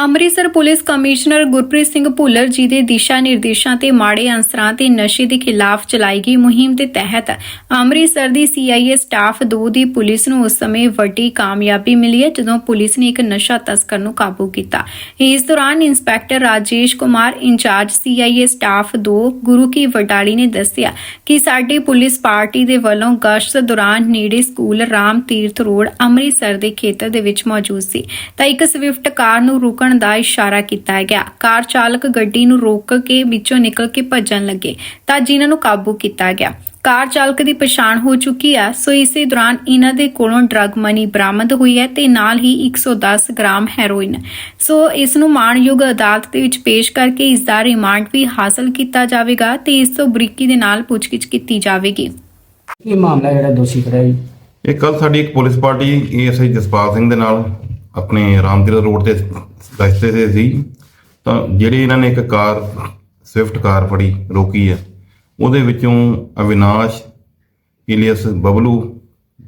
Amritsar police commissioner Gurpreet Singh Bhullar ji ਦੇ ਦਿਸ਼ਾ ਨਿਰਦੇਸ਼ਾਂ ਤੇ ਮਾੜੇ ਅੰਸਰਾਂ ਤੇ ਨਸ਼ੇ ਦੇ ਖਿਲਾਫ ਚਲਾਈ ਗਈ ਮੁਹਿੰਮ ਦੇ ਤਹਿਤ ਅੰਮ੍ਰਿਤਸਰ ਦੀ ਸੀਆਈਏ ਸਟਾਫ 2 ਦੀ ਪੁਲਿਸ ਨੂੰ ਉਸ ਸਮੇਂ ਵੱਡੀ ਕਾਮਯਾਬੀ ਮਿਲੀ ਹੈ, ਜਦੋਂ ਪੁਲਿਸ ਨੇ ਇੱਕ ਨਸ਼ਾ ਤਸਕਰ ਨੂੰ ਕਾਬੂ ਕੀਤਾ। ਇਸ ਦੌਰਾਨ inspector Rajesh Kumar incharge CIA staff 2 Guru Ki Wadali ਨੇ ਦੱਸਿਆ ਕਿ ਸਾਡੀ ਪੁਲਿਸ ਪਾਰਟੀ ਦੇ ਵੱਲੋਂ ਗਸ਼ਤ ਦੌਰਾਨ ਨੇੜੇ ਸਕੂਲ ਰਾਮ ਤੀਰਥ ਰੋਡ ਅੰਮ੍ਰਿਤਸਰ ਦੇ ਖੇਤਰ ਦੇ ਵਿੱਚ ਮੌਜੂਦ ਸੀ। ਤਾਂ ਇੱਕ ਸਵਿਫਟ ਕਾਰ ਨੂੰ ਰੁਕਣ ਦਾ ਇਸ਼ਾਰਾ ਕੀਤਾ ਗਿਆ। ਕਾਰ ਚਾਲਕ ਗੱਡੀ ਨੂੰ ਰੋਕ ਕੇ ਵਿੱਚੋਂ ਨਿਕਲ ਕੇ ਭੱਜਣ ਲੱਗੇ ਤਾਂ ਜਿਨ੍ਹਾਂ ਨੂੰ ਕਾਬੂ ਕੀਤਾ ਗਿਆ। ਕਾਰ ਚਾਲਕ ਦੀ ਪਛਾਣ ਹੋ ਚੁੱਕੀ ਹੈ ਸੋ ਇਸੇ ਦੌਰਾਨ ਇਹਨਾਂ ਦੇ ਕੋਲੋਂ ਡਰਗ ਮਨੀ ਬਰਾਮਦ ਹੋਈ ਹੈ ਤੇ ਨਾਲ ਹੀ 110 ਗ੍ਰਾਮ ਹੈਰੋਇਨ। ਸੋ ਇਸ ਨੂੰ ਮਾਣਯੋਗ ਅਦਾਲਤ ਦੇ ਵਿੱਚ ਪੇਸ਼ ਕਰਕੇ ਇਸ ਦਾ ਰਿਮਾਂਡ ਵੀ ਹਾਸਲ ਕੀਤਾ ਜਾਵੇਗਾ ਤੇ ਇਸ ਤੋਂ ਬਰੀਕੀ ਦੇ ਨਾਲ ਪੁੱਛਗਿੱਛ ਕੀਤੀ ਜਾਵੇਗੀ। ਕੀ ਮਾਮਲਾ ਜਿਹੜਾ ਦੋਸ਼ੀ ਜੀ? ਇਹ ਕੱਲ ਸਾਡੀ ਇੱਕ police party ASI Jaspal Singh ਦੇ ਨਾਲ ਆਪਣੇ ਰਾਮਦੀਰ ਰੋਡ ਤੇ ਰਸਤੇ ਤੇ ਸੀ, ਤਾਂ ਜਿਹੜੀ ਇਹਨਾਂ ਨੇ ਇੱਕ ਕਾਰ, ਸਵਿਫਟ ਕਾਰ ਫੜੀ, ਰੋਕੀ ਹੈ, ਉਹਦੇ ਵਿੱਚੋਂ ਅਵਿਨਾਸ਼, ਇਲੀਅਸ ਬਬਲੂ,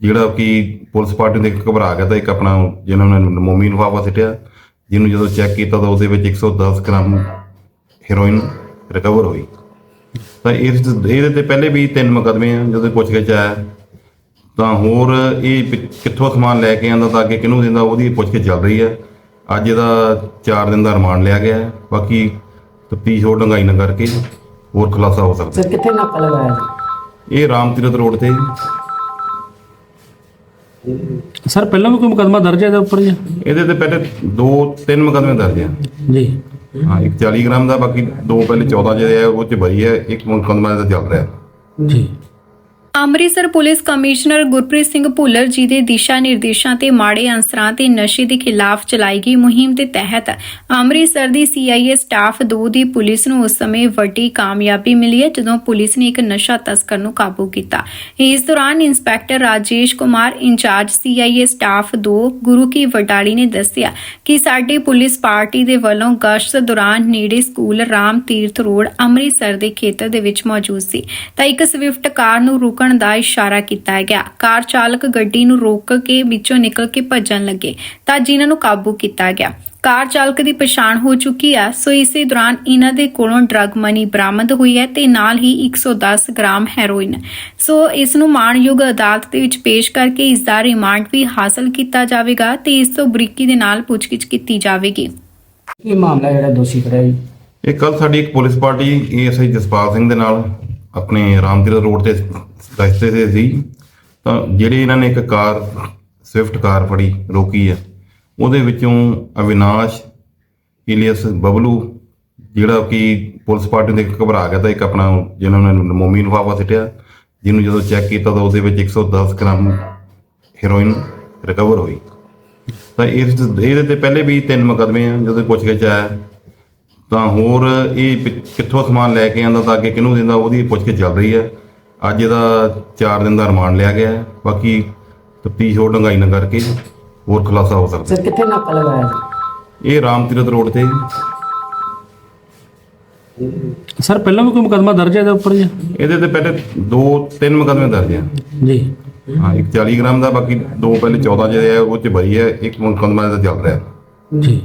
ਜਿਹੜਾ ਕਿ ਪੁਲਿਸ ਪਾਰਟੀ ਦੇ ਘਬਰਾ ਗਿਆ ਤਾਂ ਇੱਕ ਆਪਣਾ ਜਿਹਨਾਂ ਨੇ ਮੋਮੀ ਨੂੰ ਵਾਪਸ ਸਿੱਟਿਆ, ਜਿਹਨੂੰ ਜਦੋਂ ਚੈੱਕ ਕੀਤਾ ਤਾਂ ਉਹਦੇ ਵਿੱਚ 110 ਗ੍ਰਾਮ ਹੈਰੋਇਨ ਰਿਕਵਰ ਹੋਈ। ਤਾਂ ਇਸ, ਇਹਦੇ ਤੇ ਪਹਿਲੇ ਵੀ ਤਿੰਨ ਮੁਕੱਦਮੇ ਆ, ਜਦੋਂ ਪੁੱਛਗਿੱਛ ਆਇਆ ਤਾਂ ਹੋਰ ਇਹ ਕਿੱਥੋਂ ਸਮਾਨ ਲੈ ਕੇ ਆਂਦਾ ਤਾਂ ਅੱਗੇ ਕਿਹਨੂੰ ਦਿੰਦਾ ਉਹਦੀ ਪੁੱਛਗਿੱਛ ਚੱਲ ਰਹੀ ਹੈ। ਅੱਜ ਇਹਦਾ 4 ਦਿਨ ਦਾ ਰਿਮਾਂਡ ਲਿਆ ਗਿਆ ਹੈ। ਬਾਕੀ ਤਫਤੀਸ਼ ਹੋਰ ਡੰਗਾਈ ਨਾ ਕਰਕੇ ਹੋਰ ਖੁਲਾਸਾ ਹੋ ਸਕਦਾ। ਸਰ ਕਿੱਥੇ ਨਾਕਾ ਲਗਾਇਆ ਜੀ? ਇਹ ਰਾਮ ਤੀਰਥ ਰੋਡ ਤੇ ਸਰ ਪਹਿਲਾਂ ਵੀ ਕੋਈ ਮੁਕੱਦਮਾ ਦਰਜ ਹੈ ਇਹਦੇ ਉੱਪਰ ਜੀ? ਇਹਦੇ ਤੇ ਪਹਿਲੇ ਦੋ ਤਿੰਨ ਮੁਕੱਦਮੇ ਦਰਜ ਆ ਜੀ। ਹਾਂ ਇੱਕ 40 ਗ੍ਰਾਮ ਦਾ ਬਾਕੀ ਦੋ ਪਹਿਲੇ 14 ਜਿਹੜੇ ਆ ਉਹ ਚ ਬਰੀ ਹੈ। ਇੱਕ ਮੁਕੱਦਮਾ ਇਹਦਾ ਚੱਲ ਰਿਹਾ। ਜੀ। ਅੰਮ੍ਰਿਤਸਰ ਪੁਲਿਸ ਕਮਿਸ਼ਨਰ ਗੁਰਪ੍ਰੀਤ ਸਿੰਘ ਭੁੱਲਰ ਜੀ ਦੇ ਦਿਸ਼ਾ ਨਿਰਦੇਸ਼ਾਂ ਤੇ ਮਾੜੇ ਅੰਸਰਾਂ ਤੇ ਨਸ਼ੇ ਦੇ ਖਿਲਾਫ ਚਲਾਈ ਗਈ ਮੁਹਿੰਮ ਦੇ ਤਹਿਤ ਅੰਮ੍ਰਿਤਸਰ ਦੀ ਸੀਆਈਏ ਸਟਾਫ 2 ਦੀ ਪੁਲਿਸ ਨੂੰ ਉਸ ਸਮੇਂ ਵੱਡੀ ਕਾਮਯਾਬੀ ਮਿਲੀ ਹੈ, ਜਦੋਂ ਪੁਲਿਸ ਨੇ ਇੱਕ ਨਸ਼ਾ ਤਸਕਰ ਨੂੰ ਕਾਬੂ ਕੀਤਾ। ਇਸ ਦੌਰਾਨ inspector Rajesh Kumar incharge CIA staff 2 Guru Ki Wadali ਨੇ ਦੱਸਿਆ ਕਿ ਸਾਡੀ ਪੁਲਿਸ ਪਾਰਟੀ ਦੇ ਵੱਲੋਂ ਗਸ਼ਤ ਦੌਰਾਨ ਨੇੜੇ ਸਕੂਲ ਰਾਮ ਤੀਰਥ ਰੋਡ ਅੰਮ੍ਰਿਤਸਰ ਦੇ ਖੇਤਰ ਦੇ ਵਿੱਚ ਮੌਜੂਦ ਸੀ। ਤਾਂ ਇੱਕ ਸਵਿਫਟ ਕਾਰ ਨੂੰ ਰੁਕਣ ਦਾ ਇਸ਼ਾਰਾ ਕੀਤਾ ਗਿਆ। ਕਾਰ ਚਾਲਕ ਗੱਡੀ ਨੂੰ ਰੋਕ ਕੇ ਵਿੱਚੋਂ ਨਿਕਲ ਕੇ ਭੱਜਣ ਲੱਗੇ ਤਾਂ ਜਿਨ੍ਹਾਂ ਨੂੰ ਕਾਬੂ ਕੀਤਾ ਗਿਆ। ਕਾਰ ਚਾਲਕ ਦੀ ਪਛਾਣ ਹੋ ਚੁੱਕੀ ਹੈ ਸੋ ਇਸੇ ਦੌਰਾਨ ਇਹਨਾਂ ਦੇ ਕੋਲੋਂ ਡਰਗ ਮਨੀ ਬਰਾਮਦ ਹੋਈ ਹੈ ਤੇ ਨਾਲ ਹੀ 110 ਗ੍ਰਾਮ ਹੈਰੋਇਨ। ਸੋ ਇਸ ਨੂੰ ਮਾਣਯੋਗ ਅਦਾਲਤ ਦੇ ਵਿੱਚ ਪੇਸ਼ ਕਰਕੇ ਇਸ ਦਾ ਰਿਮਾਂਡ ਵੀ ਹਾਸਲ ਕੀਤਾ ਜਾਵੇਗਾ ਤੇ ਇਸ ਤੋਂ ਬਰੀਕੀ ਦੇ ਨਾਲ ਪੁੱਛਗਿੱਛ ਕੀਤੀ ਜਾਵੇਗੀ। ਕੀ ਮਾਮਲਾ ਜਿਹੜਾ ਦੋਸ਼ੀ ਫੜਿਆ ਜੀ। ਇਹ ਕੱਲ ਸਾਡੀ ਇੱਕ police party ASI Jaspal Singh ਦੇ ਨਾਲ ਆਪਣੇ ਰਾਮਤੀਰਥ ਰੋਡ ਤੇ ਰਸਤੇ ਤੇ ਸੀ, ਤਾਂ ਜਿਹੜੇ ਇਹਨਾਂ ਨੇ ਇੱਕ ਕਾਰ, ਸਵਿਫਟ ਕਾਰ ਫੜੀ, ਰੋਕੀ ਹੈ ਉਹਦੇ ਵਿੱਚੋਂ ਅਵਿਨਾਸ਼, ਇਲੀਅਸ ਬਬਲੂ, ਜਿਹੜਾ ਕਿ ਪੁਲਿਸ ਪਾਰਟੀ ਦੇ ਘਬਰਾ ਗਿਆ ਤਾਂ ਇੱਕ ਆਪਣਾ ਜਿਹਨਾਂ ਨੇ ਮੋਮੀ ਲਿਫਾਫਾ ਸਿੱਟਿਆ, ਜਿਹਨੂੰ ਜਦੋਂ ਚੈੱਕ ਕੀਤਾ ਤਾਂ ਉਹਦੇ ਵਿੱਚ 110 ਗ੍ਰਾਮ ਹੈਰੋਇਨ ਰਿਕਵਰ ਹੋਈ। ਤਾਂ ਇਸ ਇਹਦੇ ਤੇ ਪਹਿਲੇ ਵੀ ਤਿੰਨ ਮੁਕੱਦਮੇ ਆ, ਜਦੋਂ ਪੁੱਛਗਿੱਛ ਆਇਆ ਤਾਂ ਹੋਰ ਇਹ ਪਿ- ਕਿੱਥੋਂ ਸਮਾਨ ਲੈ ਕੇ ਆਂਦਾ ਤਾਂ ਅੱਗੇ ਕਿਹਨੂੰ ਦਿੰਦਾ ਉਹਦੀ ਪੁੱਛਗਿੱਛ ਚੱਲ ਰਹੀ ਹੈ। ਅੱਜ ਇਹਦਾ 4 ਦਿਨ ਦਾ ਰਿਮਾਂਡ ਲਿਆ ਗਿਆ ਹੈ। ਬਾਕੀ ਤਫਤੀਸ਼ ਹੋਰ ਡੰਗਾਈ ਨਾ ਕਰਕੇ ਹੋਰ ਖੁਲਾਸਾ ਹੋ ਸਕਦਾ। ਸਰ ਕਿੱਥੇ ਨਾਕਾ ਲਗਾਇਆ ਜੀ? ਇਹ ਰਾਮ ਤੀਰਥ ਰੋਡ ਤੇ ਸਰ ਪਹਿਲਾਂ ਵੀ ਕੋਈ ਮੁਕੱਦਮਾ ਦਰਜ ਹੈ ਇਹਦੇ ਉੱਪਰ ਜੀ? ਇਹਦੇ ਤੇ ਪਹਿਲੇ ਦੋ ਤਿੰਨ ਮੁਕੱਦਮੇ ਦਰਜ ਆ ਜੀ। ਹਾਂ ਇੱਕ 40 ਗ੍ਰਾਮ ਦਾ ਬਾਕੀ ਦੋ ਪਹਿਲੇ 14 ਜਿਹੜੇ ਆ ਉਹ ਚ ਬਰੀ ਹੈ। ਇੱਕ ਮੁਕੱਦਮਾ ਇਹਦਾ ਚੱਲ ਰਿਹਾ। ਜੀ।